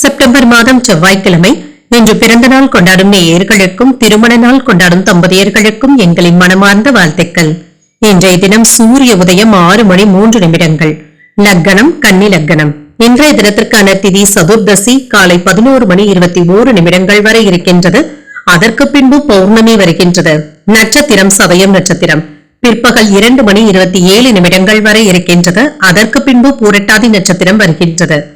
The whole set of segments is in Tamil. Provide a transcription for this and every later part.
செப்டம்பர் மாதம் செவ்வாய்க்கிழமை இன்று பிறந்த நாள் கொண்டாடும் நேயர்களுக்கும் திருமண நாள் கொண்டாடும் தம்பதியர்களுக்கும் எங்களின் மனமார்ந்த வாழ்த்துக்கள். இன்றைய தினம் சூரிய உதயம் ஆறு மணி மூன்று நிமிடங்கள். லக்கணம் கன்னி லக்கணம். இன்றைய தினத்திற்கான திதி சதுர்தசி காலை பதினோரு மணி இருபத்தி ஓரு நிமிடங்கள் வரை இருக்கின்றது. அதற்கு பின்பு பௌர்ணமி வருகின்றது. நட்சத்திரம் சதயம் நட்சத்திரம். பிற்பகல் இரண்டு மணி இருபத்தி ஏழு நிமிடங்கள் வரை இருக்கின்றது. அதற்கு பின்பு பூரட்டாதி நட்சத்திரம் வருகின்றது.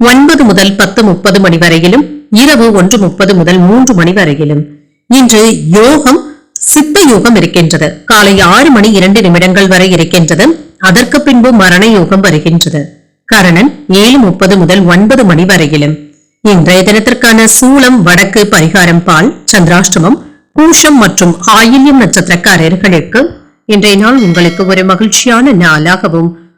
ஒன்பது முதல் பத்து முப்பது மணி வரையிலும் இரவு ஒன்று முப்பது முதல் மூன்று மணி வரையிலும். இன்று யோகம் சித்த யோகம் இருக்கின்றது. காலை ஆறு மணி இரண்டு நிமிடங்கள் வரை இருக்கின்றது. அதற்கு பின்பு மரண யோகம் வருகின்றது. கரணன் ஏழு முப்பது முதல் ஒன்பது மணி வரையிலும். இன்றைய தினத்திற்கான சூளம் வடக்கு பரிகாரம் பால் சந்திராஷ்டமம் பூஷம் மற்றும் ஆயில்யம் நட்சத்திரக்காரர்களுக்கு இன்றைய நாள் உங்களுக்கு ஒரு மகிழ்ச்சியான நாளாகவும்